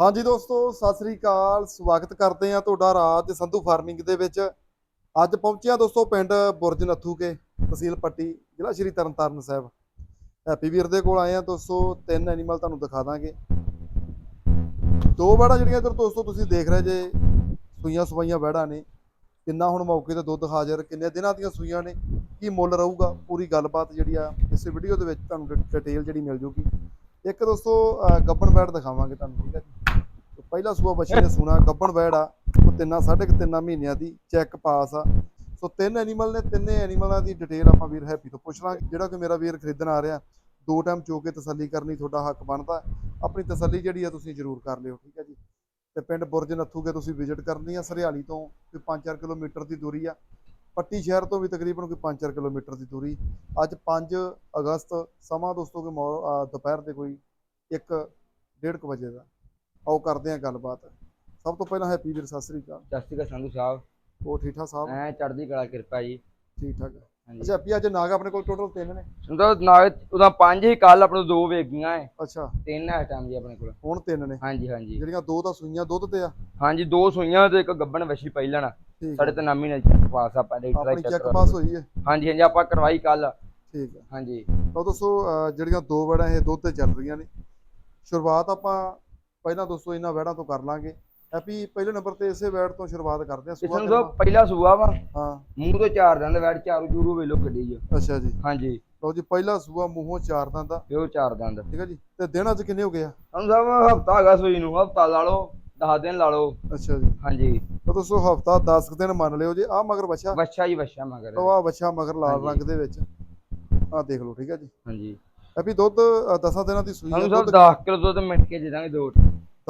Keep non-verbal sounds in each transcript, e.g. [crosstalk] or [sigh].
ਹਾਂਜੀ ਦੋਸਤੋ, ਸਤਿ ਸ੍ਰੀ ਅਕਾਲ। ਸਵਾਗਤ ਕਰਦੇ ਆ ਤੁਹਾਡਾ ਰਾਜ ਸੰਧੂ ਫਾਰਮਿੰਗ ਦੇ ਵਿੱਚ। ਅੱਜ ਪਹੁੰਚਿਆ ਦੋਸਤੋ ਪਿੰਡ ਬੁਰਜ ਨੱਥੂ ਕੇ ਤਹਿਸੀਲ ਪੱਟੀ, ਜ਼ਿਲ੍ਹਾ ਸ਼੍ਰੀ ਤਰਨਤਾਰਨ ਸਾਹਿਬ। ਹੈਪੀ ਵੀਰ ਦੇ ਕੋਲ ਆਏ ਆ ਦੋਸਤੋ, ਤਿੰਨ ਐਨੀਮਲ ਤੁਹਾਨੂੰ ਦਿਖਾ ਦਾਂਗੇ। ਦੋ ਵੜਾ ਜਿਹੜੀਆਂ ਇੱਧਰ ਦੋਸਤੋ ਤੁਸੀਂ ਦੇਖ ਰਹੇ ਜੇ, ਸੂਈਆਂ ਸਵਾਈਆਂ ਵੜਾ ਨੇ। ਕਿੰਨਾ ਹੁਣ ਮੌਕੇ ਤੇ ਦੁੱਧ ਹਾਜ਼ਰ, ਕਿੰਨੇ ਦਿਨਾਂ ਦੀਆਂ ਸੂਈਆਂ ਨੇ, ਕੀ ਮੁੱਲ ਰਹੂਗਾ, ਪੂਰੀ ਗੱਲਬਾਤ ਜਿਹੜੀ ਆ ਇਸ ਵੀਡੀਓ ਦੇ ਵਿੱਚ ਤੁਹਾਨੂੰ ਡਿਟੇਲ ਜਿਹੜੀ ਮਿਲ ਜੂਗੀ। ਇੱਕ ਦੋਸਤੋ ਗੱਬਣ ਬੈਡ ਦਿਖਾਵਾਂਗੇ ਤੁਹਾਨੂੰ, ਠੀਕ ਹੈ ਪਹਿਲਾ ਸੂਆ ਬੱਚੇ ਨੇ ਸੂਣਾ, ਗੱਬਣ ਬੈਡ ਆ, ਉਹ ਤਿੰਨਾਂ, ਸਾਢੇ ਕੁ ਤਿੰਨਾਂ ਮਹੀਨਿਆਂ ਦੀ ਚੈੱਕ ਪਾਸ ਆ। ਸੋ ਤਿੰਨ ਐਨੀਮਲ ਨੇ, ਤਿੰਨੇ ਐਨੀਮਲਾਂ ਦੀ ਡਿਟੇਲ ਆਪਾਂ ਵੀਰ ਹੈਪੀ ਤੋਂ ਪੁੱਛ ਲਾਂਗੇ। ਜਿਹੜਾ ਕਿ ਮੇਰਾ ਵੀਰ ਖਰੀਦਣ ਆ ਰਿਹਾ, ਦੋ ਟਾਈਮ ਚੋ ਕੇ ਤਸੱਲੀ ਕਰਨੀ ਤੁਹਾਡਾ ਹੱਕ ਬਣਦਾ। ਆਪਣੀ ਤਸੱਲੀ ਜਿਹੜੀ ਆ ਤੁਸੀਂ ਜ਼ਰੂਰ ਕਰ ਲਿਓ, ਠੀਕ ਹੈ ਜੀ। ਤੇ ਪਿੰਡ ਬੁਰਜ ਨੱਥੂ ਕੇ ਤੁਸੀਂ ਵਿਜ਼ਿਟ ਕਰਨੀ ਆ, ਸਰਿਆਲੀ ਤੋਂ ਕੋਈ 5-4 ਕਿਲੋਮੀਟਰ ਦੀ ਦੂਰੀ ਆ। ਪੱਟੀ ਸ਼ਹਿਰ ਤੋਂ ਵੀ ਤਕਰੀਬਨ ਕੋਈ 5-4 ਕਿਲੋਮੀਟਰ ਦੀ ਦੂਰੀ। ਅੱਜ 5 ਅਗਸਤ, ਸਮਾਂ ਦੋਸਤੋ ਕਿ ਮੌ- ਦੁਪਹਿਰ ਦੇ ਕੋਈ 1:30 ਵਜੇ ਦਾ। ਆਓ ਕਰਦੇ ਆ ਗੱਲਬਾਤ। ਸਭ ਤੋਂ ਪਹਿਲਾਂ ਹੈਪੀ ਵੀਰ ਸਤਿ ਸ੍ਰੀ ਅਕਾਲ। ਸਤਿ ਸ਼੍ਰੀ ਅਕਾਲ ਸੰਧੂ ਸਾਹਿਬ। ਉਹ ਠੀਕ ਠਾਕ ਸਾਹਿਬ? ਐ ਚੜ੍ਹਦੀ ਕਲਾ ਕਿਰਪਾ ਜੀ। ਠੀਕ ਠਾਕ। ਹਾਂਜੀ। ਅੱਛਾ ਹੈਪੀ ਅੱਜ ਨਾਗ ਆਪਣੇ ਕੋਲ ਟੋਟਲ ਤਿੰਨ ਨੇ। ਸੰਧੂ ਨਾਲ ਉਹਦਾ ਪੰਜ ਹੀ ਕੱਲ ਆਪਣੇ ਕੋਲ ਦੋ ਵੇਗੀਆਂ ਐ। ਅੱਛਾ। ਤਿੰਨ ਐ ਟਾਈਮ ਜੀ ਆਪਣੇ ਕੋਲ। ਹੁਣ ਤਿੰਨ ਨੇ। ਹਾਂਜੀ ਹਾਂਜੀ। ਜਿਹੜੀਆਂ ਦੋ ਤਾਂ ਸੂਈਆਂ ਦੁੱਧ ਤੇ ਆ। ਹਾਂਜੀ ਦੋ ਸੂਈਆਂ ਤੇ ਇੱਕ ਗੱਬਣ ਵਸ਼ੀ ਪਹਿਲਣ ਠੀਕ ਸਾਡੇ ਹੈ ਤੇ ਨਾਮੀ ਨੇ ਪਾਸ ਆਪਾਂ ਦੇ ਆਪਣੀ ਚੈੱਕ ਪਾਸ ਹੋਈ ਹੈ। ਹਾਂਜੀ ਹਾਂਜੀ ਆਪਾਂ ਕਰਵਾਈ ਕੱਲ ਠੀਕ ਹੈ ਹਾਂਜੀ। ਤਾਂ ਦੋਸਤੋ ਅਹ ਜਿਹੜੀਆਂ ਦੋ ਵੜਾਂ ਇਹ ਦੁੱਧ ਤੇ ਚੱਲ ਰਹੀਆਂ ਨੇ। ਸ਼ੁਰੂਆਤ ਆਪਾਂ ਪਹਿਲਾਂ ਦੋਸਤੋ ਇਹਨਾਂ ਵੜਾਂ ਤੋਂ ਕਰ ਲਾਂਗੇ। ਹੈਪੀ ਪਹਿਲੇ ਨੰਬਰ ਤੇ ਇਸੇ ਵੜ ਤੋਂ ਸ਼ੁਰੂਆਤ ਕਰਦੇ ਆ ਸੰਧੂ ਸਾਹਿਬ ਪਹਿਲਾ ਸੂਆ ਵਾ। ਹਾਂ। ਮੂੰਹ ਤੋਂ ਚਾਰ ਦੰਦ ਵੈੜ ਚਾਰੂ ਚੂਰੂ ਵੇਲੋ ਕੱਢੀ ਜੀ ਅੱਛਾ ਜੀ। ਹਾਂਜੀ। ਲਓ ਜੀ ਪਹਿਲਾ ਸੂਆ ਮੂੰਹੋਂ ਚਾਰ ਦੰਦ ਦਾ ਉਹ ਚਾਰ ਦੰਦ। ਠੀਕ ਹੈ ਜੀ। ਤੇ ਦਿਨ ਅੱਜ ਕਿੰਨੇ ਹੋ ਗਏ ਆ? ਸਾਹਿਬ ਹਫਤਾ ਹੈਗਾ ਸੂਈ ਨੂੰ। ਹਫਤਾ ਲਾ ਲਓ 10 ਦਿਨ ਲਾ ਲਓ। ਅੱਛਾ ਜੀ। ਹਾਂਜੀ। ਤਾਂ ਦੋਸਤੋ ਹਫਤਾ 10 ਦਿਨ ਮੰਨ ਲਿਓ ਜੀ। ਆ ਮਗਰ ਬੱਚਾ ਵੱਛਾ ਹੀ ਵੱਛਾ ਮਗਰ। ਤਾਂ ਆ ਬੱਚਾ ਮਗਰ ਲਾਲ। ਰੰਗ ਦੇ ਵਿੱਚ। ਆ ਦੇਖ ਲਓ ਠੀਕ ਹੈ ਜੀ। ਹਾਂਜੀ। ਹੈਪੀ ਦੁੱਧ 10 ਦਿਨਾਂ ਦੀ ਸੂਈ ਹੈ ਦੁੱਧ ਸਾਹਿਬ 10 ਕਿਲੋ ਦੁੱਧ ਮਿੰਟ ਕੇ ਦੇ ਦਾਂਗੇ ਦੋ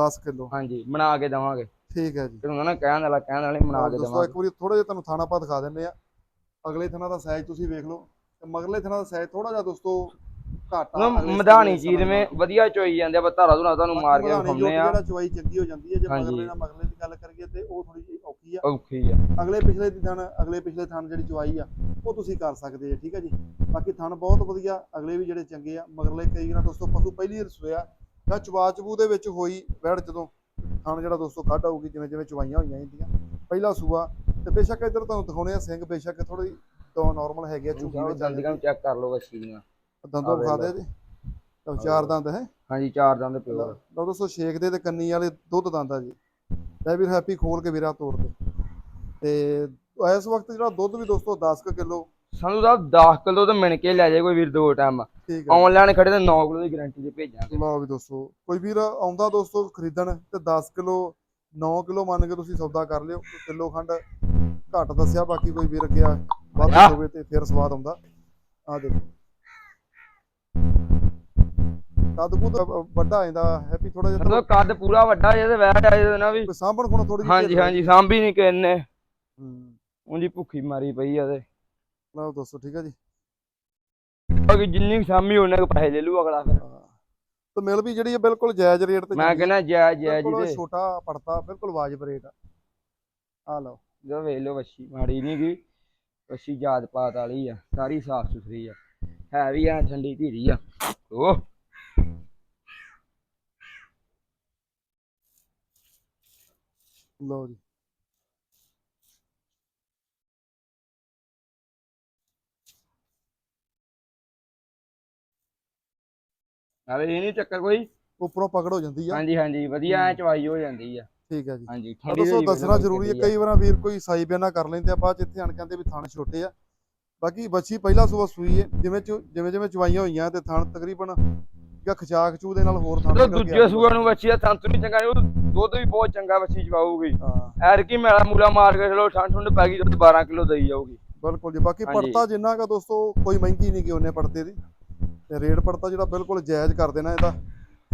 10 ਕਿਲੋ। ਹਾਂਜੀ ਬਣਾ ਕੇ ਦਵਾਂਗੇ। ਠੀਕ ਹੈ ਜੀ। ਤੇ ਉਹਨਾਂ ਨੇ ਕਹਿਣ ਵਾਲਾ ਕਹਿਣ ਵਾਲੇ ਬਣਾ ਕੇ ਦੋਸਤੋ ਦਵਾਂਗੇ। ਇੱਕ ਵਾਰੀ ਥੋੜਾ ਜਿਹਾ ਤੁਹਾਨੂੰ ਥਾਣਾ ਪਾ ਦਿਖਾ ਦਿੰਦੇ ਆ ਅਗਲੇ ਥਾਣਾ ਦਾ ਸਾਈਜ਼ ਤੁਸੀਂ ਵੇਖ ਲਓ ਤੇ ਮਗਰਲੇ ਥਾਣਾ ਦਾ ਸਾਈਜ਼ ਥੋੜਾ ਜਿਹਾ ਦੋਸਤੋ ਘੱਟ ਆ ਮਧਾਣੀ ਚੀਜ਼ ਮੇ। ਵਧੀਆ ਚੋਈ ਜਾਂਦੇ ਆ ਧਾਰਾ ਧੁਰਾ ਤੁਹਾਨੂੰ ਮਾਰ ਕੇ ਖਾਉਂਦੇ ਆ ਜਿਹੜਾ ਚਵਾਈ ਚੰਗੀ ਹੋ ਜਾਂਦੀ ਹੈ ਜੇ। ਮਗਰਲੇ ਨਾਲ ਮਗਰਲੇ ਦੀ ਗੱਲ ਕਰੀਏ ਤੇ ਉਹ ਥੋੜੀ ਜਿਹੀ ਔਖੀ ਆ। ਔਖੀ ਆ। ਅਗਲੇ ਪਿਛਲੇ ਦੀ ਥਣ ਅਗਲੇ ਪਿਛਲੇ ਥਣ ਜਿਹੜੀ ਚਵਾਈ ਆ ਉਹ ਤੁਸੀਂ ਕਰ ਸਕਦੇ ਆ ਠੀਕ ਹੈ ਜੀ। ਬਾਕੀ ਥਣ ਬਹੁਤ ਵਧੀਆ ਅਗਲੇ ਵੀ ਜਿਹੜੇ ਚੰਗੇ ਆ ਮਗਰਲੇ ਕਈ ਨਾ ਦੋਸਤੋ ਪਸ਼ੂ ਪਹਿਲੀ ਰਸੋਇਆ ਜਾਂ ਚਵਾ ਚਬੂ ਦੇ ਵਿੱਚ ਹੋਈ ਵੈੜ ਜਦੋਂ ਥਣ ਜਿਹੜਾ ਦੋਸਤੋ ਕੱਢ ਆਊਗੀ ਜਿਵੇਂ ਜਿਵੇਂ ਚਵਾਈਆਂ ਹੋਈਆਂ ਜਾਂਦੀਆਂ ਪਹਿਲਾ ਸੂਆ ਤੇ ਬੇਸ਼ੱਕ ਇੱਧਰ ਤੁਹਾਨੂੰ ਦਿਖਾਉਣੇ ਆ ਸਿੰਘ ਬੇਸ਼ੱਕ ਥੋੜੀ ਤੋਂ ਨਾਰਮਲ ਹੈਗੇ ਆ ਚੁਗੀ ਵਿੱਚ ਦੰਦੀਆਂ ਨੂੰ ਚੈੱਕ ਕਰ ਲਓ ਵੱਛੀ ਦੀਆਂ ਦੰਦੋਂ ਵਿਖਾ ਦੇ ਜੀ ਤਾਂ ਚਾਰ ਦੰਦ ਹੈ। ਹਾਂਜੀ ਚਾਰ ਦੰਦ ਪਿਓਰ ਲਓ ਦੋਸਤੋ ਸ਼ੇਕ ਦੇ ਤੇ ਕੰਨੀ ਵਾਲੇ ਦੁੱਧ ਦੰਦ ਆ ਜੀ। ਲੈ ਵੀਰ ਹੈਪੀ ਖੋਲ ਕੇ ਵੀਰਾ ਤੋੜ ਦੇ। ਤੇ ਇਸ ਵਕਤ ਜਿਹੜਾ ਦੁੱਧ ਵੀ ਦੋਸਤੋ 10 ਕਿਲੋ ਸਾਨੂੰ ਸਾਹਿਬ 10 ਕਿਲੋ ਤੇ ਮਿਣ ਕੇ ਲੈ ਜਾਏ ਕੋਈ ਵੀਰ ਦੋ ਟਾਈਮ ਠੀਕ ਹੈ। ਆਨਲਾਈਨ ਖੜੇ ਤੇ 9 ਕਿਲੋ ਦੀ ਗਾਰੰਟੀ ਤੇ ਭੇਜਾਂਗੇ। ਲਓ ਵੀ ਦੋਸਤੋ ਕੋਈ ਵੀਰ ਆਉਂਦਾ ਦੋਸਤੋ ਖਰੀਦਣ ਤੇ 10 ਕਿਲੋ 9 ਕਿਲੋ ਮੰਨ ਕੇ ਤੁਸੀਂ ਸੌਦਾ ਕਰ ਲਿਓ ਕਿਲੋ ਖੰਡ ਘੱਟ ਦੱਸਿਆ ਬਾਕੀ ਕੋਈ ਵੀਰ ਗਿਆ ਵੱਧ ਆ। ਹੋਵੇ ਤੇ ਫਿਰ ਸਵਾਦ ਆਉਂਦਾ। ਆ ਦੇਖੋ। ਕੱਦ ਕੁਦ ਵੱਡਾ ਆਂਦਾ ਹੈਪੀ ਥੋੜਾ ਜਿਹਾ ਸਾਨੂੰ ਕੱਦ ਪੂਰਾ ਵੱਡਾ ਜੇ ਤੇ ਵੈਟ ਆ ਜੇ ਨਾ ਵੀ। ਸਾਂਭਣ ਖੁਣ ਥੋੜੀ ਹਾਂਜੀ ਹਾਂਜੀ ਸਾਂਭੀ ਨਹੀਂ ਕਿੰਨੇ ਹੂੰ। ਉਹਦੀ ਭੁੱਖੀ ਮਾਰੀ ਪਈ ਆ ਤੇ। ਲਓ ਦੋਸਤੋ ਠੀਕ ਹੈ ਜੀ। ਬਾਕੀ ਜਿੰਨੀ ਕੁ ਸਾਂਭੀ ਉਹਨੇ ਕੁ ਪੈਸੇ ਲੈ ਲੂ ਅਗਲਾ ਫਿਰ। ਤੇ ਮਿਲ ਵੀ ਜਿਹੜੀ ਹੈ ਬਿਲਕੁਲ ਜਾਇਜ਼ ਰੇਟ ਤੇ ਮੈਂ। ਕਹਿੰਦਾ ਜੈ ਜੈ ਜੀ ਤੇ ਛੋਟਾ ਪੜਤਾ ਬਿਲਕੁਲ ਵਾਜਬ ਰੇਟ ਆ। ਆ ਲਓ। ਜੋ ਵੇਖ ਲਓ ਵੱਛੀ ਮਾੜੀ ਨਹੀਂ ਗਈ ਵੱਛੀ ਜਾਤ ਪਾਤ ਵਾਲੀ ਆ ਸਾਰੀ ਸਾਫ਼ ਸੁਥਰੀ ਆ। ਹੈ ਵੀ ਆ ਠੰਡੀ ਧੀਰੀ ਆ। ਓ। ਲਓ ਜੀ। ਨਾਲੇ ਇਹ ਨਹੀਂ ਚੱਕਰ ਕੋਈ। ਉੱਪਰੋਂ ਪਕੜ ਹੋ ਜਾਂਦੀ ਆ। ਹਾਂਜੀ ਹਾਂਜੀ ਵਧੀਆ ਐ ਚਵਾਈ ਹੋ ਜਾਂਦੀ ਆ। ਠੀਕ ਹੈ ਜੀ। ਹਾਂਜੀ ਠੰਡੀ ਹੋਈ ਦੱਸਣਾ ਜ਼ਰੂਰੀ ਹੈ ਕਈ ਵਾਰਾਂ ਵੀਰ ਕੋਈ ਸਾਈ ਬਿਆਨਾ ਕਰ ਲੈਂਦੇ ਆ ਬਾਅਦ ਚ ਇੱਥੇ ਆਣ ਕਹਿੰਦੇ ਵੀ ਥਣ ਛੋਟੇ ਆ। ਬਾਕੀ ਬੱਚੀ ਪਹਿਲਾ ਸੂਆ ਸੂਈ ਹੈ ਜਿਵੇਂ ਜਿਵੇਂ ਜਿਵੇਂ ਚਵਾਈਆਂ ਹੋਈਆਂ ਤੇ ਥਣ ਤਕਰੀਬਨ ਜਾਂ ਖਚਾਕ ਚੂ ਦੇ ਨਾਲ ਹੋਰ ਥਣ ਦੂਜੇ ਆ ਸੂਆ ਨੂੰ ਵੱਛੀ ਦਾ ਸੰਤੂ ਨਹੀਂ ਚੰਗਾ ਉਹ ਦੁੱਧ ਵੀ ਬਹੁਤ ਚੰਗਾ ਵੱਛੀ ਚਵਾਊਗੀ। ਐਰ ਕੀ ਮੇਲਾ ਮੂਲਾ ਮਾਰ ਕੇ ਚਲੋ ਠੰਡ ਠੰਡ ਪੈ ਗਈ ਦੁੱਧ 12 ਕਿਲੋ ਦੇਈ ਜਾਊਗੀ। ਬਿਲਕੁਲ ਜੀ ਬਾਕੀ। ਪੜਤਾ ਜਿੰਨਾ ਕਾ ਦੋਸਤੋ ਕੋਈ ਮਹਿੰਗੀ ਨਹੀਂ ਕਿ ਉਹਨੇ ਪੜਤੇ ਦੀ। ਤੇ ਰੇਟ ਪੜਤਾ ਜਿਹੜਾ ਬਿਲਕੁਲ ਜਾਇਜ਼ ਕਰ ਦੇਣਾ ਇਹਦਾ।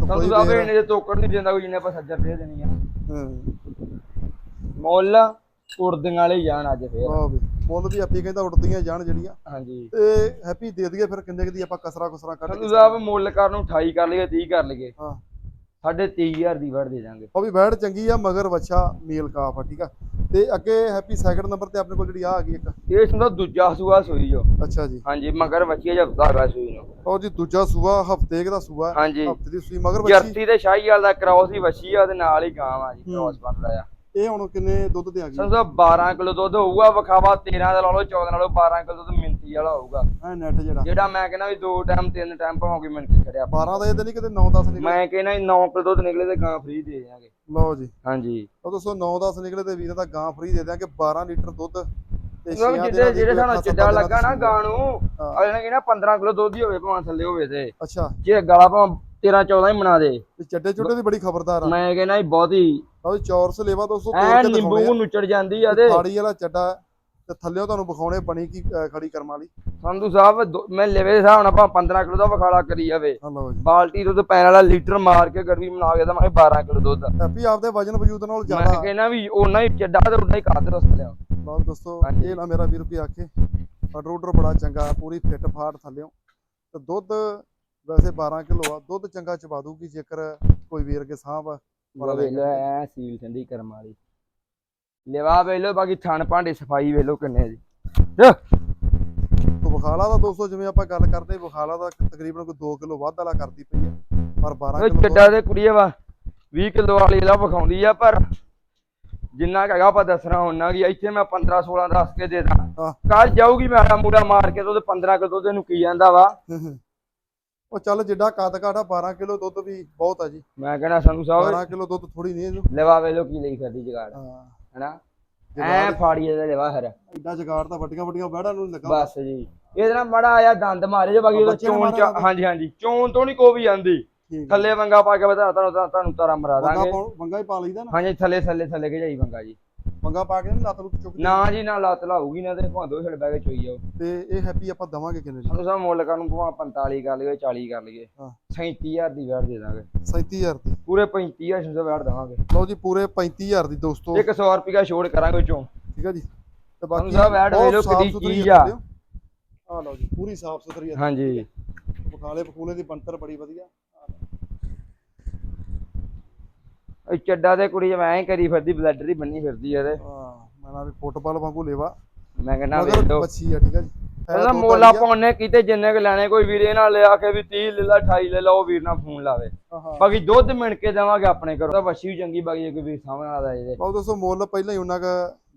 ਤਾਂ ਸਾਹਿਬ ਵੀਰ- ਇਹਨੇ ਤੋਕੜ ਨਹੀਂ ਦਿੰਦਾ ਕੋਈ ਜਿੰਨੇ ਆਪਾਂ ਸੱਜਰ ਦੇ ਦੇਣੀ ਆ। ਮੁੱਲ ਉੜਦੀਆਂ ਵਾਲੇ ਹੀ ਜਾਣ ਅੱਜ ਫੇਰ। ਆਹ ਵੀ ਮੁੱਲ ਵੀ ਆਪੀ ਕਹਿੰਦਾ ਉੱਡਦੀਆਂ ਜਾਣ ਜਿਹੜੀਆਂ। ਹਾਂਜੀ। ਤੇ ਹੈਪੀ ਦੇ ਦਈਏ ਫਿਰ ਕਿੰਨੇ ਕੁ ਦੀ ਆਪਾਂ ਕਸਰਾ ਕੁਸਰਾ ਕੱਢ ਸੰਤੂ ਕੇ ਸਾਹਿਬ ਮੁੱਲ ਕਰਨ ਨੂੰ 28 ਕਰ ਲਈਏ 30 ਕਰ ਲਈਏ। ਹਾਂ। ਸਾਢੇ 23000 ਦੀ ਵੜ ਦੇ ਦਾਂਗੇ। ਉਹ ਵੀ ਵੈੜ ਚੰਗੀ ਆ ਮਗਰ ਵੱਛਾ ਮੇਲ ਕਾਫ ਆ ਠੀਕ ਆ। ਤੇ ਅੱਗੇ ਹੈਪੀ ਸੈਕਿੰਡ ਨੰਬਰ ਤੇ ਆਪਣੇ ਕੋਲ ਜਿਹੜੀ ਆ ਆ ਗਈ ਇੱਕ। ਇਹ ਸੰਦਾ ਦੂਜਾ ਸੂਆ ਸੂਈ ਜੋ ਅੱਛਾ ਜੀ। ਹਾਂਜੀ ਮਗਰ ਬੱਚੀ ਜਬਦਾ ਹੈਗਾ ਸੂਈ ਨੂੰ। ਉਹ ਜੀ ਦੂਜਾ ਸੂਆ ਹਫ਼ਤੇ ਦਾ ਸੂਆ ਹਾਂਜੀ। ਹਫ਼ਤੇ ਦੀ ਸੂਈ ਮਗਰ ਬੱਚੀ ਜਰਸੀ ਤੇ ਸ਼ਾਹੀਵਾਲ ਦਾ ਕ੍ਰਾਸ ਹੀ ਵੱਛੀ ਆ ਉਹਦੇ ਨਾਲ ਹੀ ਗਾਂ ਆ ਜੀ ਕ੍ਰਾਸ ਬਣਦਾ ਆ। ਇਹ ਹੁਣ ਕਿੰਨੇ ਦੁੱਧ ਤੇ ਆ ਗਈ? ਸੰਦਾ 12 ਕਿਲੋ ਦੁੱਧ ਹੋਊਗਾ ਵਿਖਾਵਾ 13 ਦਾ ਲਾ ਲਓ 14 ਦਾ ਲਾ ਲਓ 12 ਕਿਲੋ ਦੁੱਧ ਮਿੰਤੀ ਵਾਲਾ ਹੋਊਗਾ। ਐ ਨੈਟ ਜਿਹੜਾ। ਜਿਹੜਾ ਮੈਂ ਕਹਿੰਦਾ ਵੀ ਦੋ ਟਾਈਮ ਤਿੰਨ ਟਾਈਮ ਮਿੰਟ ਕੇ ਖੜਿਆ। 12 ਦਾ ਇਹ ਤੇ ਨਹੀਂ ਕਿਤੇ 9 10 ਨਿਕਲੇ? ਮੈਂ ਕਹਿੰਦਾ 9 ਕਿਲੋ ਦੁੱਧ ਨਿਕਲੇ ਤੇ ਗਾਂ ਫ੍ਰੀ ਦੇ ਦਿਆਂਗੇ। ਲਓ ਜੀ। ਹਾਂਜੀ। ਉਹ ਦੋਸਤੋ 9 10 ਨਿਕਲੇ ਤੇ ਵੀਰਾਂ ਦਾ ਗਾਂ ਫ੍ਰੀ ਦੇ ਦਿਆਂਗੇ 12 ਲੀਟਰ ਦੁੱਧ ਤੇ ਜਿਹੜੇ ਜਿਹੜੇ ਸਾਨੂੰ ਦਿਨਾਂ ਲੱਗਾ ਨਾ ਗਾਂ ਨੂੰ। ਅਗਲੇ ਨੇ ਕਹਿੰਦਾ 15 ਕਿਲੋ ਦੁੱਧ ਹੀ ਹੋਵੇ ਭਾਵੇਂ ਥੱਲੇ ਹੋਵੇ ਤੇ। ਅੱਛਾ। ਜੇ ਗਾਲਾ ਭਾਵੇਂ 13 14 ਹੀ ਬਣਾ ਦੇ। ਤੇ ਚੱਡੇ ਚੁੱਡੇ ਦੀ ਬੜੀ ਖਬਰਦਾਰ ਆ। ਮੈਂ ਕਹਿੰਦਾ ਇਹ ਬਹੁਤ ਹੀ ਜੀ ਚੌਰਸ ਲੇਵਾ ਦੋਸਤੋ ਤੋੜ ਕੇ ਨਿੰਬੂ ਦਿਖਾਉਣੇ ਨੁੱਚੜ ਜਾਂਦੀ ਆ ਤੇ ਫਾੜੀ ਵਾਲਾ ਚੱਡਾ ਤੇ ਥੱਲੇੋਂ ਤੁਹਾਨੂੰ ਵਿਖਾਉਣੇ ਬਣੀ ਕੀ ਖੜੀ ਕਰਮ ਵਾਲੀ। ਸੰਧੂ ਸਾਹਿਬ ਮੈਂ ਲੈਵੇ ਦੇ ਹਿਸਾਬ ਨਾਲ ਆਪਾਂ 15 ਕਿਲੋ ਦਾ ਵਿਖਾਲਾ ਕਰੀ ਜਾਵੇ। ਬਾਲਟੀ ਦੁੱਧ ਪੈਣ ਵਾਲਾ ਲੀਟਰ ਮਾਰ ਕੇ ਗਰਮੀ ਬਣਾ ਕੇ ਦਵਾਂਗੇ 12 ਕਿਲੋ ਦੁੱਧ। ਹੈਪੀ ਆਪਦੇ ਵਜਨ ਵਜੂਦ ਨਾਲ ਮੈਂ ਜ਼ਿਆਦਾ। ਕਹਿੰਦਾ ਵੀ ਉਹਨਾਂ ਹੀ ਚੱਡਾ ਤੇ ਉਹਨਾਂ ਹੀ ਕਾਦ ਰਸ ਲਿਆ। ਲਓ ਦੋਸਤੋ। ਇਹ ਨਾ ਮੇਰਾ ਵੀਰ ਕੋਈ ਆਖੇ ਆਰਡਰ ਆਰਡਰ ਬੜਾ ਚੰਗਾ ਪੂਰੀ ਫਿੱਟ ਫਾਟ ਥੱਲਿਓ। ਤੇ ਦੁੱਧ ਵੈਸੇ 12 ਕਿਲੋ ਆ ਦੁੱਧ ਚੰਗਾ ਚਵਾ ਦੂਗੀ ਜੇਕਰ ਕੋਈ ਵੀਰ ਕੇ ਸਾਹਬ ਬੜਾ ਵੇਖ ਲੋ ਐ ਸੀਲ ਠੰਡੀ ਕਰਮ ਵਾਲੀ। ਲੈਵਾ ਵੇਖ ਲੋ ਬਾਕੀ ਥਣ ਭਾਂਡੇ ਸਫ਼ਾਈ ਵੇਖ ਲੋ ਕਿੰਨੇ ਜਾ। ਬਖਾਲਾ ਦਾ ਦੋਸਤੋ ਜਿਵੇਂ ਆਪਾਂ ਗੱਲ ਕਰਦੇ ਬਖਾਲਾ ਦਾ ਤਕਰੀਬਨ ਕੋਈ 2 ਕਿਲੋ ਵੱਧ ਵਾਲਾ ਕਰਦੀ ਪਈ ਹੈ ਪਰ 12 ਉਹ ਕਿਲੋ ਚੱਡਾ ਦੇ ਕੁੜੀਏ ਵਾ 20 ਕਿਲੋ ਵਾਲੀ ਇਹਦਾ ਵਿਖਾਉਂਦੀ ਆ ਪਰ ਜਿੰਨਾ ਹੈਗਾ ਆਪਾਂ ਦੱਸਣਾ ਉਹਨਾਂ ਕੀ ਇੱਥੇ ਮੈਂ 15 16 ਦੱਸ ਕੇ ਦੇ ਦਾਂ। ਕੱਲ ਜਾਊਗੀ ਮੈਂ ਮੂੜਾ ਮਾਰ ਕੇ ਤੇ ਉਹਦੇ 15 ਕਿਲੋ ਦੇ ਨੂੰ ਕੀ ਜਾਂਦਾ ਵਾ ਉਹ ਚੱਲ ਜਿੱਡਾ ਕੱਦ ਕਾਠਾ 12 ਕਿਲੋ ਦੁੱਧ ਵੀ ਬਹੁਤ ਆ ਜੀ। ਮੈਂ ਕਹਿੰਦਾ ਸੰਧੂ ਸਾਹਿਬ 12 ਕਿਲੋ ਦੁੱਧ ਥੋੜੀ ਨਹੀਂ ਇਹਨੂੰ। ਲੈਵਾ ਵੇਲੋ ਕੀ ਲਈ ਫਿਰਦੀ ਜਗਾੜ ਹਾਂ। ਹੈਨਾ? ਐ ਜਗਾੜ ਫਾੜੀ ਇਹਦਾ ਲੈਵਾ ਹਰ ਐਡਾ ਜਗਾੜ ਤਾਂ ਵੱਡੀਆਂ ਵੱਡੀਆਂ ਵਹਿੜਾਂ ਨੂੰ ਲੱਗਾ ਬਸ ਜੀ। ਇਹਦੇ ਨਾਲ ਮੜਾ ਆਇਆ ਦੰਦ ਮਾਰੇ ਜੇ ਬਾਕੀ ਚੋਣ ਚ? ਹਾਂਜੀ ਹਾਂਜੀ। ਚੋਣ ਤੋਂ ਨਹੀਂ ਕੋ ਵੀ। ਥੱਲੇ ਵੰਗਾ ਪਾ ਕੇ ਬਤਾ ਤੁਹਾਨੂੰ ਤੁਹਾਨੂੰ ਤਾਰਾ ਮਰਾ ਦਾਂਗੇ। ਵੰਗਾ ਹੀ ਪਾ ਲਈਦਾ ਨਾ। ਹਾਂਜੀ ਥੱਲੇ ਥੱਲੇ ਥੱਲੇ ਕੇ ਜਾਈ ਵੰਗਾ ਜੀ। ਵੰਗਾ ਪਾ ਕੇ ਨਾ ਲੱਤ ਨੂੰ ਚੁੱਕ ਨਾ ਜੀ ਨਾ ਲੱਤ ਲਾਊਗੀ ਨਾ ਤੇ ਭਾਂਦੋ ਛੜ ਬੈ ਕੇ ਚੋਈ ਜਾਓ। ਤੇ ਇਹ ਹੈਪੀ ਆਪਾਂ ਦਵਾਂਗੇ ਕਿੰਨੇ ਦੀ? ਸਾਨੂੰ ਸਾ ਮੁੱਲ ਕਰਨ ਨੂੰ ਭਾਵੇਂ 45 ਕਰ ਲਈਏ 40 ਕਰ ਲਈਏ। ਹਾਂ। 37000 ਦੀ ਵੈਟ ਦੇ ਦਾਂਗੇ। 37000 ਦੀ। ਪੂਰੇ 35000 ਦਾ ਵੈਟ ਦੇਵਾਂਗੇ। ਲਓ ਜੀ ਪੂਰੇ 35000 ਦੀ ਦੋਸਤੋ। 100 ਰੁਪਿਆ ਛੋੜ ਕਰਾਂਗੇ ਚੋਂ ਠੀਕ ਆ ਜੀ। ਤੇ ਤੁਹਾਨੂੰ ਸਾਹਿਬ ਐਡ ਬਹੁਤ ਵੇਖ ਲਓ ਚੀਜ਼ ਆ। ਆ। ਲਓ ਜੀ ਪੂਰੀ ਸਾਫ਼ ਸੁਥਰੀ ਹਾਂਜੀ। ਬਖਾਲੇ ਬਖੂਲੇ ਦੀ ਬੰਤਰ ਬੜੀ ਵਧੀਆ ਆਹ ਲਓ। ਇਹ ਚੱਡਾ ਤੇ ਕੁੜੀ ਜਿਵੇਂ ਐਂ ਕਰੀ ਫਿਰਦੀ ਬਲੱਡਰ ਹੀ ਬੰਨੀ ਫਿਰਦੀ ਆ ਇਹਦੇ ਹਾਂ ਮੈਂ ਨਾ ਵੀ ਫੁੱਟਬਾਲ ਵਾਂਗੂ ਲੇਵਾ। ਮੈਂ ਕਹਿੰਦਾ ਵੇਖ ਮਗਰ ਲਓ ਬੱਚੀ ਆ ਠੀਕ ਆ ਜੀ। ਹੈ ਮੁੱਲ ਆ। ਉਹਨੇ ਕੀਤੇ ਜਿੰਨੇ ਕੁ ਲੈਣੇ ਕੋਈ ਵੀਰੇ ਨਾਲ ਲਿਆ ਕੇ ਵੀ 30 ਲੈ ਲਾ 28 ਲੈ ਲਾ ਉਹ ਵੀਰ ਨਾਲ ਫੋਨ ਲਾਵੇ। ਹਾਂ, ਹਾਂ। ਬਾਕੀ ਦੁੱਧ ਮਿਣ ਕੇ ਦੇਵਾਂਗੇ ਆਪਣੇ ਘਰੋਂ। ਤਾਂ ਵੱਛੀ ਵੀ ਚੰਗੀ ਬਾਕੀ ਕੋਈ ਵੀਰ ਸਾਹਮਣੇ ਆਦਾ ਇਹਦੇ। ਲਓ ਦੋਸਤੋ ਮੁੱਲ ਪਹਿਲਾਂ ਹੀ ਉਹਨਾਂ ਦਾ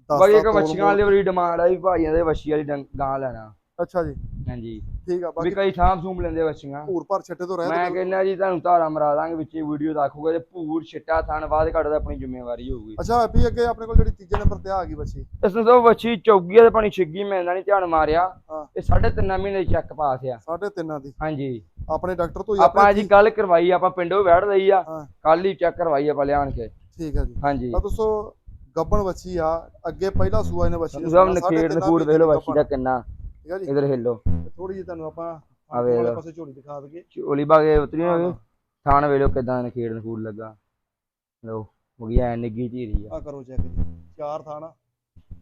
ਬਾਕੀ ਇੱਕ ਵੱਛੀਆਂ ਵਾਲੀ ਬੜੀ ਡਿਮਾਂਡ ਆ ਵੀ ਭਾਈਆਂ ਦੇ ਵੱਛੀ ਵਾਲੀ ਡੰ- ਗਾਂ ਲੈਣਾ। ਅੱਛਾ ਜੀ। ਹਾਂਜੀ। ਠੀਕ ਆ ਵੀ ਬਾਕੀ ਕਈ ਥਾਂ ਸੂਮ ਲੈਂਦੇ ਵੱਛੀਆਂ ਭੂਰ ਭਰ ਛੱਟੇ ਤੋਂ ਰਹਿ ਮੈਂ ਕਹਿੰਦਾ ਜੀ ਤੁਹਾਨੂੰ ਧਾਰਾ ਮਰਾ ਦਾਂਗੇ ਵਿੱਚ ਵੀਡੀਓ ਦੇਖੋਗੇ ਤੇ ਭੂਰ ਛਿੱਟਾ ਥਣ ਬਾਅਦ ਕੱਢਦਾ ਆਪਣੀ ਜ਼ਿੰਮੇਵਾਰੀ ਹੋਊਗੀ। ਅੱਛਾ ਹੈਪੀ ਅੱਗੇ ਆਪਣੇ ਕੋਲ ਜਿਹੜੀ ਤੀਜੇ ਨੰਬਰ ਤੇ ਆ ਗਈ ਬੱਚੀ। ਇਸ ਨੂੰ ਤਾਂ ਵੱਛੀ ਚੌਗੀ ਆ ਤੇ ਪਾਣੀ ਛਿੱਗੀ ਮੈਂ ਨਹੀਂ ਧਿਆਨ ਮਾਰਿਆ। ਹਾਂ। ਇਹ ਸਾਢੇ ਤਿੰਨ ਮਹੀਨੇ ਦੀ ਚੈੱਕ ਪਾਸ ਆ। ਸਾਢੇ ਤਿੰਨਾਂ ਦੀ। ਹਾਂਜੀ। ਆਪਣੇ ਡਾਕਟਰ ਤੋਂ ਹੀ ਆਪਾਂ ਜੀ ਕੱਲ ਕਰਵਾਈ ਆਪਾਂ ਪਿੰਡੋਂ ਵੜ ਲਈ ਆ। ਹਾਂ। ਕੱਲ ਹੀ ਚੈੱਕ ਕਰਵਾਈ ਆਪਾਂ ਲਿਆਣ ਕੇ। ਠੀਕ ਆ ਜੀ। ਹਾਂਜੀ। ਤਾਂ ਦੋਸਤੋ ਗੱਬਣ ਬੱਚੀ ਆ ਅੱਗੇ ਪਹਿਲਾ ਸੂਆ ਇਹਨੇ ਬੱਚੀ ਨੇ ਸਭ ਸਾਢੇ ਨਖੇੜ ਤਿੰਨਾਂ ਨਖੂੜ ਵੇਖ ਲਓ ਦਾ ਕਿੰਨਾ। ਠੀਕ ਆ ਜੀ? ਇਧਰ ਹਿੱਲੋ। ਥੋੜੀ ਜਿਹੀ ਤੁਹਾਨੂੰ ਆਪਾਂ ਆ ਵੇਖ ਵਾਲੇ ਲਓ। ਪਾਸੇ ਝੋਲੀ ਦਿਖਾ ਦਈਏ। ਝੋਲੀ ਬਾਗੇ ਉਤਰੀ ਹਾਂ, ਹੋਵੇ ਥਾਣ ਵੇਲੋ ਕਿਦਾਂ ਨਖੇੜ ਨਖੂੜ ਲੱਗਾ। ਲੋ ਹੋ ਗਈ ਐ ਨਿੱਗੀ ਧੀਰੀ ਆ। ਆ ਕਰੋ ਚੈੱਕ ਜੀ। ਚਾਰ ਥਾਣਾ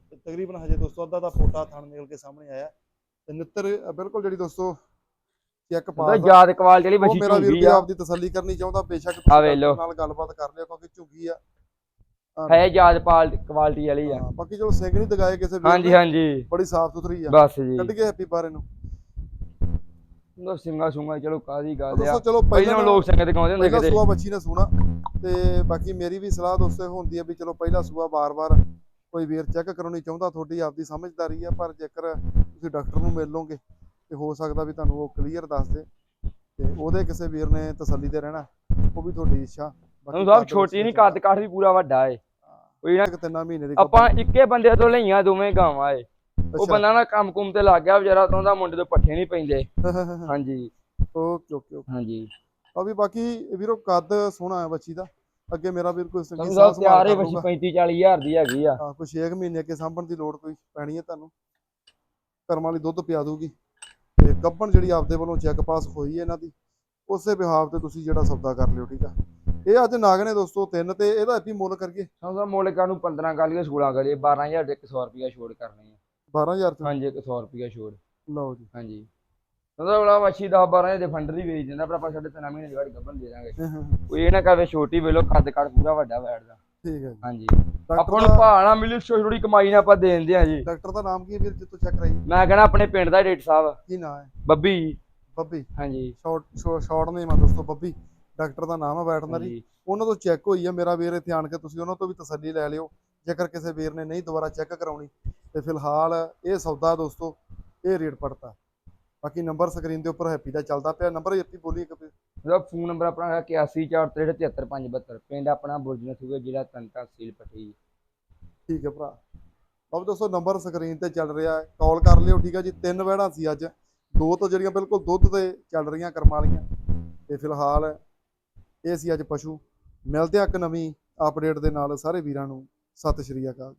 ਤੇ ਤਕਰੀਬਨ ਹਜੇ ਦੋਸਤੋ ਅੱਧਾ ਦਾ ਫੋਟਾ ਥਣ ਨਿਕਲ ਕੇ ਸਾਹਮਣੇ ਆਇਆ। ਤੇ ਨਿੱਤਰ ਅ, ਬਿਲਕੁਲ ਜਿਹੜੀ ਦੋਸਤੋ ਚੈੱਕ ਉਹਦਾ ਪਾਸ ਆ। ਯਾਦ ਕੁਆਲਿਟੀ ਵਾਲੀ ਉਹ ਮੇਰਾ ਵੀਰ ਝੁੰਗੀ ਵੀ ਆ ਆਪਦੀ ਤਸੱਲੀ ਕਰਨੀ ਚਾਹੁੰਦਾ ਬੇਸ਼ੱਕ ਆ ਵੇਖ ਲਓ। ਨਾਲ ਗੱਲਬਾਤ ਕਰ ਲਿਓ ਕਿਉਂਕਿ ਝੁੱਗੀ ਆ। ਹਾਂ, ਯਾਦ ਕੁਆਲਿਟੀ ਵਾਲੀ ਆ। ਹਾਂ, ਬਾਕੀ ਚਲੋ ਸਿੰਘ ਨਹੀਂ ਦਗਾਏ ਕਿਸੇ ਵੀਰ ਹਾਂਜੀ ਨੇ, ਹਾਂਜੀ। ਬੜੀ ਸਾਫ਼ ਸੁਥਰੀ ਆ। ਬਸ ਜੀ। ਕੱਢ ਕੇ ਹੈਪੀ ਬਾਰੇ ਨੂੰ। ਲੋ ਸਿੰਗਾ ਸੁੰਗਾ ਚਲੋ ਕਾਦੀ ਗੱਲ ਆ। ਦੋਸਤੋ ਚਲੋ ਪਹਿਲਾਂ ਪਹਿਲਾਂ ਲੋਕ ਸੰਗਤ ਕਹਿੰਦੇ ਹੁੰਦੇ ਪਹਿਲਾ ਕਿਤੇ ਸੂਆ ਬੱਚੀ ਨੇ ਸੂਣਾ ਤੇ ਬਾਕੀ ਮੇਰੀ ਵੀ ਸਲਾਹ ਦੋਸਤੋ ਹੁੰਦੀ ਹੈ ਵੀ ਚਲੋ ਪਹਿਲਾ ਸੂਆ ਬਾਰ-ਬਾਰ ਕੋਈ ਵੀਰ ਚੈੱਕ ਕਰਾਉਣੀ ਚਾਹੁੰਦਾ ਤੁਹਾਡੀ ਆਪਦੀ ਸਮਝਦਾਰੀ ਆ ਪਰ ਜੇਕਰ ਤੁਸੀਂ ਡਾਕਟਰ ਨੂੰ ਮਿਲ ਲਓਗੇ ਤੇ ਹੋ ਸਕਦਾ ਵੀ ਤੁਹਾਨੂੰ ਉਹ ਕਲੀਅਰ ਦੱਸ ਦੇ। ਤੇ ਉਹਦੇ ਕਿਸੇ ਵੀਰ ਨੇ ਤਸੱਲੀ ਤੇ ਰਹਿਣਾ ਉਹ ਵੀ ਤੁਹਾਡੀ ਇੱਛਾ। ਬਾਕੀ ਤੁਹਾਨੂੰ ਸਾਹਿਬ ਕੱਦ ਛੋਟੀ ਨਹੀਂ ਕੱਦ ਕਾਠ ਵੀ ਪੂਰਾ ਵੱਡਾ ਏ। ਕੋਈ ਨਾ ਇੱਕ ਤਿੰਨਾਂ ਮਹੀਨੇ ਦੀ ਆਪਾਂ ਇੱਕੇ ਬੰਦੇ ਤੋਂ ਲਈਆਂ ਦੋਵੇਂ ਗਾਵਾਂ ਏ ਉਹ। ਬੰਦਾ ਨਾ ਕੰਮ ਕੁੰਮ ਤੇ ਲੱਗ ਗਿਆ ਵਿਚਾਰਾ ਤੋਂ ਦਾ ਮੁੰਡੇ ਤੋਂ ਪੱਠੇ ਨਹੀਂ ਪੈਂਦੇ। [laughs] ਹਾਂਜੀ। ਓਕੇ ਓਕੇ ਹਾਂਜੀ। ਆ ਵੀ ਬਾਕੀ ਵੀਰੋ ਕੱਦ ਸੋਹਣਾ ਹੈ ਬੱਚੀ ਦਾ। ਅੱਗੇ ਮੇਰਾ ਵੀਰ ਕੋਈ ਸੰਗੀ ਸਾਹ ਤਿਆਰ ਸੰਭਾਲ ਬੱਚੀ ਕਰੂਗਾ। 35 40 ਹਜ਼ਾਰ ਦੀ ਹੈਗੀ ਆ। ਹਾਂ ਕੋਈ 6 ਮਹੀਨੇ ਅੱਗੇ ਸਾਂਭਣ ਦੀ ਲੋੜ ਕੋਈ ਪੈਣੀ ਹੈ ਤੁਹਾਨੂੰ। ਕਰਮਾਂ ਵਾਲੀ ਦੁੱਧ ਪਿਆ ਦੂਗੀ ਤੇ ਗੱਭਣ ਜਿਹੜੀ ਆਪਦੇ ਵੱਲੋਂ ਚੈੱਕ ਪਾਸ ਹੋਈ ਹੈ ਇਹਨਾਂ ਦੀ ਉਸੇ ਬਿਹਾਵ ਤੇ ਤੁਸੀਂ ਜਿਹੜਾ ਸੌਦਾ ਕਰ ਲਿਓ ਠੀਕ ਆ? ਇਹ ਅੱਜ ਨਾਗ ਨੇ ਦੋਸਤੋ ਤਿੰਨ ਤੇ ਇਹਦਾ ਵੀ ਮੁੱਲ ਕਰੀਏ। ਤਾਂ ਮੁੱਲ ਨੂੰ 15 ਕਰ ਲਈਏ 16 ਕਰ ਲਈਏ 12000 ਦੇ 100 ਰੁਪਿਆ ਛੋੜ ਕਰਨੀ ਆ। 12000 ਚ? ਹਾਂਜੀ 100 ਰੁਪਿਆ ਛੋੜ। ਲਓ ਜੀ। ਹਾਂਜੀ। ਉਹਦਾ ਬੜਾ ਵੱਛੀ 10 12000 ਦੇ ਫੰਡਰ ਹੀ ਵੇਚ ਦਿੰਦਾ ਪਰ ਆਪਾਂ ਸਾਡੇ ਤਿੰਨ ਮਹੀਨੇ ਦੀ ਵਾਰੀ ਗੱਬਨ ਦੇ ਦਾਂਗੇ। ਕੋਈ ਇਹ ਨਾ ਕਹੇ ਛੋਟੀ ਵੇਲੋ ਕੱਦ ਕੱਦ ਪੂਰਾ ਵੱਡਾ ਬੈਠਦਾ ਠੀਕ ਹੈ ਹਾਂਜੀ। ਆਪਾਂ ਨੂੰ ਭਾਅ ਨਾ ਮਿਲੀ ਛੋਟੀ ਥੋੜੀ ਕਮਾਈ ਨਾ ਆਪਾਂ ਦੇ ਦਿੰਦੇ ਆ ਜੀ। ਡਾਕਟਰ ਦਾ ਨਾਮ ਕੀ ਹੈ ਵੀਰ ਜਿੱਤੋਂ ਚੈੱਕ ਕਰਾਈ ਮੈਂ ਕਹਿੰਦਾ ਆਪਣੇ ਪਿੰਡ ਦਾ ਡੇਟ ਸਾਹਿਬ। ਕੀ ਨਾਮ ਹੈ? ਬੱਬੀ। ਬੱਬੀ। ਹਾਂਜੀ। ਸ਼ਾਰਟ ਸ਼ਾਰਟ ਨੇਮ ਆ ਦੋਸਤੋ ਬੱਬੀ। ਡਾਕਟਰ ਦਾ ਨਾਮ ਹੈ ਵੈਟਰਨਰੀ ਹਾਂਜੀ। ਉਹਨਾਂ ਤੋਂ ਚੈੱਕ ਹੋਈ ਆ ਮੇਰਾ ਵੀਰ ਇੱਥੇ ਆਣ ਕੇ ਤੁਸੀਂ ਉਹਨਾਂ ਤੋਂ ਵੀ ਤਸੱਲੀ ਲੈ ਲਿਓ। ਜੇਕਰ ਕਿਸੇ ਵੀਰ ਨੇ ਨਹੀਂ ਦੁਬਾਰਾ ਚੈੱਕ ਕਰਾਉਣੀ ਤੇ ਫਿਲਹਾਲ ਇਹ ਸੌਦਾ ਦੋਸਤੋ ਇਹ ਰੇਟ ਪੜਤਾ। ਬਾਕੀ ਨੰਬਰ ਸਕਰੀਨ ਦੇ ਉੱਪਰ ਹੈਪੀ ਦਾ ਚੱਲਦਾ ਪਿਆ। ਨੰਬਰ ਹੈਪੀ ਬੋਲੀ ਇੱਕ। ਉਹਦਾ ਫੋਨ ਨੰਬਰ ਆਪਣਾ ਹੈ 8143733572 ਪਿੰਡ ਆਪਣਾ ਬੁਰਜ ਨਥੂਗਾ ਜ਼ਿਲ੍ਹਾ ਤਨਤਾ ਸੀਲ ਪੱਟੀ। ਠੀਕ ਹੈ ਭਰਾ। ਵੀ ਦੋਸਤੋ ਨੰਬਰ ਸਕਰੀਨ ਤੇ ਚੱਲ ਰਿਹਾ ਹੈ। ਕਾਲ ਕਰ ਲਿਓ ਠੀਕ ਹੈ ਜੀ। ਤਿੰਨ ਵਹਿੜਾਂ ਸੀ ਅੱਜ। ਦੋ ਤੋਂ ਜਿਹੜੀਆਂ ਬਿਲਕੁਲ ਦੁੱਧ ਤੇ ਚੱਲ ਰਹੀਆਂ ਕਰਮ ਵਾਲੀਆਂ। ਤੇ ਫਿਲਹਾਲ ਇਹ ਸੀ ਅੱਜ ਪਸ਼ੂ। ਮਿਲਦੇ ਆ ਇੱਕ ਨਵੀਂ ਅਪਡੇਟ ਦੇ ਨਾਲ ਸਾਰੇ ਵੀਰਾਂ ਨੂੰ। ਸਤਿ ਸ਼੍ਰੀ ਅਕਾਲ